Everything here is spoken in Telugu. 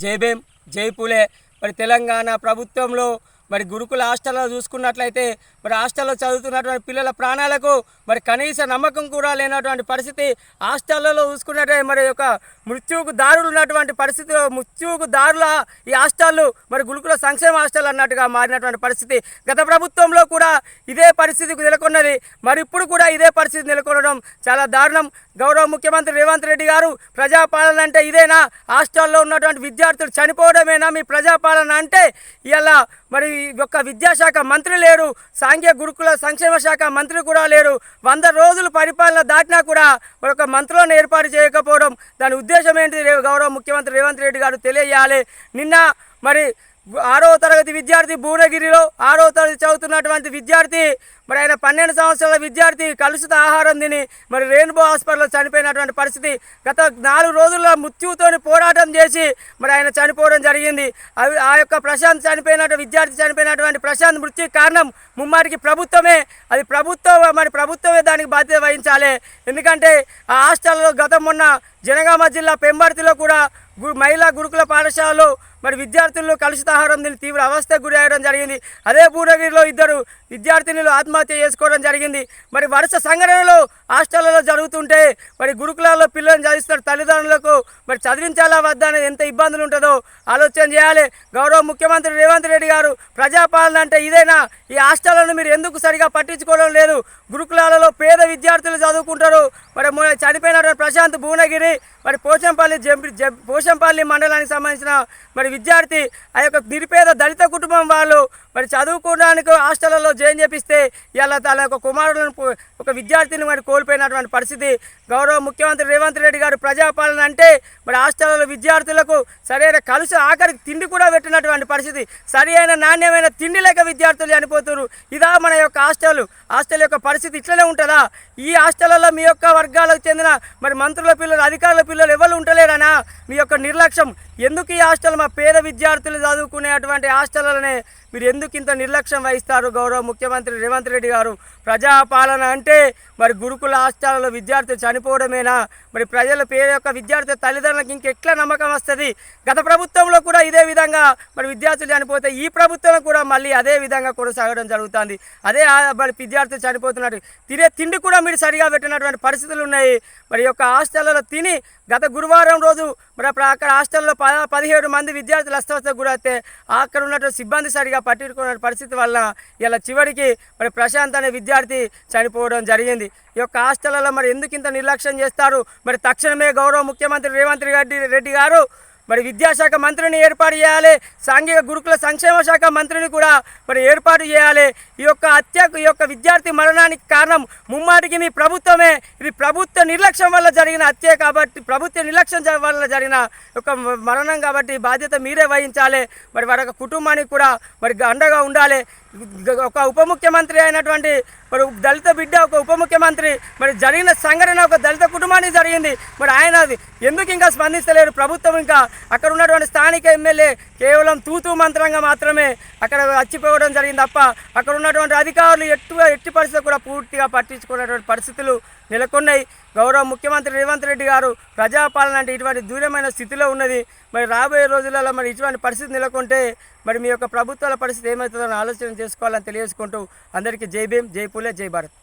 జై భీమ్ జై పూలే. మరి తెలంగాణ ప్రభుత్వంలో మరి గురుకుల హాస్టల్లో చూసుకున్నట్లయితే మరి హాస్టల్లో చదువుతున్నటువంటి పిల్లల ప్రాణాలకు మరి కనీస నమ్మకం కూడా లేనటువంటి పరిస్థితి హాస్టల్లో చూసుకున్నట్టే మరి యొక్క మృత్యువుకు దారులు ఉన్నటువంటి పరిస్థితి మృత్యువుకు దారుల ఈ హాస్టళ్ళు మరి గురుకుల సంక్షేమ హాస్టల్ అన్నట్టుగా మారినటువంటి పరిస్థితి. గత ప్రభుత్వంలో కూడా ఇదే పరిస్థితికి నెలకొన్నది. మరి ఇప్పుడు కూడా ఇదే పరిస్థితి నెలకొనడం చాలా దారుణం. గౌరవ ముఖ్యమంత్రి రేవంత్ రెడ్డి గారు ప్రజాపాలన అంటే ఇదేనా? హాస్టల్లో ఉన్నటువంటి విద్యార్థులు చనిపోవడమేనా మీ ప్రజాపాలన అంటే? ఇలా మరి యొక్క విద్యాశాఖ మంత్రి లేరు సాంఘిక గురుకుల సంక్షేమ శాఖ మంత్రి కూడా లేరు వంద రోజులు పరిపాలన దాటినా కూడా ఒక మంత్రులను ఏర్పాటు చేయకపోవడం దాని ఉద్దేశం ఏంటి గౌరవ ముఖ్యమంత్రి రేవంత్ రెడ్డి గారు తెలియజేయాలి. నిన్న మరి ఆరో తరగతి విద్యార్థి భువనగిరిలో ఆరో తరగతి చదువుతున్నటువంటి విద్యార్థి మరి ఆయన పన్నెండు సంవత్సరాల విద్యార్థి కలుషిత ఆహారం తిని మరి రెయిన్బో హాస్పిటల్లో చనిపోయినటువంటి పరిస్థితి గత నాలుగు రోజుల్లో మృత్యుతో పోరాటం చేసి మరి ఆయన చనిపోవడం జరిగింది. అవి ఆ యొక్క ప్రశాంత్ చనిపోయినటువంటి విద్యార్థి చనిపోయినటువంటి ప్రశాంత్ మృత్యుకి కారణం ముమ్మారికి ప్రభుత్వమే. అది ప్రభుత్వం మరి ప్రభుత్వమే దానికి బాధ్యత వహించాలి. ఎందుకంటే ఆ హాస్టల్లో గతం మొన్న జనగామ జిల్లా పెంబర్తిలో కూడా మహిళా గురుకుల పాఠశాలలో మరి విద్యార్థులు కలుషిత ఆహారం తిని తీవ్ర అవస్థకు గురి అయ్యడం జరిగింది. అదే భూనగిరిలో ఇద్దరు విద్యార్థినులు ఆత్మహత్య చేసుకోవడం జరిగింది. మరి వరుస సంఘటనలు హాస్టళ్ళలో జరుగుతుంటే మరి గురుకులాల్లో పిల్లల్ని చదివిస్తున్న తల్లిదండ్రులకు మరి చదివించాలా వద్దా అనేది ఎంత ఇబ్బందులు ఉంటుందో ఆలోచన చేయాలి. గౌరవ ముఖ్యమంత్రి రేవంత్ రెడ్డి గారు ప్రజాపాలన అంటే ఇదేనా? ఈ హాస్టళ్ళను మీరు ఎందుకు సరిగా పట్టించుకోవడం లేదు? గురుకులాలలో పేద విద్యార్థులు చదువుకుంటారు. మరి చనిపోయిన ప్రశాంత్ భువనగిరి మరి పోచంపల్లి జంపి జం- పోచంపల్లి మండలానికి సంబంధించిన మరి విద్యార్థి ఆ యొక్క నిరుపేద దళిత కుటుంబం వాళ్ళు మరి చదువుకోవడానికి హాస్టళ్ళలో జాయిన్ చేపిస్తే ఇలా తన యొక్క కుమారులను ఒక విద్యార్థిని మరి కోల్పోయినటువంటి పరిస్థితి. గౌరవ ముఖ్యమంత్రి రేవంత్ రెడ్డి గారు ప్రజాపాలన అంటే మరి హాస్టళ్ళలో విద్యార్థులకు సరైన కలుసు ఆఖరికి తిండి కూడా పెట్టినటువంటి పరిస్థితి. సరి అయిన నాణ్యమైన తిండి లేక విద్యార్థులు చనిపోతున్నారు ఇదా మన యొక్క హాస్టల్. హాస్టల్ యొక్క పరిస్థితి ఇట్లనే ఉంటుందా? ఈ హాస్టళ్ళలో మీ యొక్క వర్గాలకు చెందిన మరి మంత్రుల పిల్లలు అధికారుల పిల్లలు ఎవరు ఉంటలేరనా? మీ యొక్క నిర్లక్ష్యం. ఎందుకు ఈ హాస్టల్ మా పేద విద్యార్థులు చదువుకునేటువంటి హాస్టళ్ళనే మీరు ఎందుకు ఇంత నిర్లక్ష్యం వహిస్తారు? గౌరవ ముఖ్యమంత్రి రేవంత్ రెడ్డి గారు ప్రజాపాలన అంటే మరి గురుకుల హాస్టల్లో విద్యార్థులు చనిపోవడమేనా? మరి ప్రజల పేద యొక్క విద్యార్థి తల్లిదండ్రులకు ఇంకెట్లా నమ్మకం వస్తుంది? గత ప్రభుత్వంలో కూడా ఇదే విధంగా మరి విద్యార్థులు చనిపోతే ఈ ప్రభుత్వం కూడా మళ్ళీ అదే విధంగా కొనసాగడం జరుగుతుంది. అదే మరి విద్యార్థులు చనిపోతున్నట్టు తినే తిండి కూడా మీరు సరిగా పెట్టినటువంటి పరిస్థితులు ఉన్నాయి. మరి యొక్క హాస్టల్లో తిని గత గురువారం రోజు మరి అక్కడ హాస్టల్లో ప పదిహేడు మంది విద్యార్థులు అస్వస్థకు గురైతే అక్కడ ఉన్నటువంటి సిబ్బంది సరిగా పట్టించుకున్న పరిస్థితి వల్ల ఇలా చివరికి మరి ప్రశాంత్ అనే విద్యార్థి చనిపోవడం జరిగింది. ఈ యొక్క హాస్టళ్ళలో మరి ఎందుకు ఇంత నిర్లక్ష్యం చేస్తారు? మరి తక్షణమే గౌరవ ముఖ్యమంత్రి రేవంత్ రెడ్డి రెడ్డి గారు మరి విద్యాశాఖ మంత్రిని ఏర్పాటు చేయాలి సాంఘిక గురుకుల సంక్షేమ శాఖ మంత్రిని కూడా మరి ఏర్పాటు చేయాలి. ఈ యొక్క హత్యకు ఈ యొక్క విద్యార్థి మరణానికి కారణం ముమ్మాటికి మీ ప్రభుత్వమే. ఇది ప్రభుత్వ నిర్లక్ష్యం వల్ల జరిగిన హత్య కాబట్టి ప్రభుత్వ నిర్లక్ష్యం వల్ల జరిగిన ఒక మరణం కాబట్టి బాధ్యత మీరే వహించాలి. మరి వారి యొక్క కుటుంబానికి కూడా మరి అండగా ఉండాలి. ఒక ఉప ముఖ్యమంత్రి అయినటువంటి మరి దళిత బిడ్డ ఒక ఉప ముఖ్యమంత్రి మరి జరిగిన సంఘటన ఒక దళిత కుటుంబానికి జరిగింది. మరి ఆయన అది ఎందుకు ఇంకా స్పందిస్తలేరు? ప్రభుత్వం ఇంకా అక్కడ ఉన్నటువంటి స్థానిక ఎమ్మెల్యే కేవలం తూతూ మంత్రంగా మాత్రమే అక్కడ వచ్చిపోవడం జరిగింది తప్ప అక్కడ ఉన్నటువంటి అధికారులు ఎట్టుగా ఎట్టి పరిస్థితులు కూడా పూర్తిగా పట్టించుకున్నటువంటి పరిస్థితులు నెలకొన్నాయి. గౌరవ ముఖ్యమంత్రి రేవంత్ రెడ్డి గారు ప్రజాపాలన అంటే ఇటువంటి దూరమైన స్థితిలో ఉన్నది. మరి రాబోయే రోజులలో మరి ఇటువంటి పరిస్థితి నెలకొంటే మరి మీ యొక్క ప్రభుత్వాల పరిస్థితి ఏమవుతుందని ఆలోచన చేసుకోవాలని తెలియజేసుకుంటూ అందరికీ జై భీమ్ జై పూలే జై భారత్.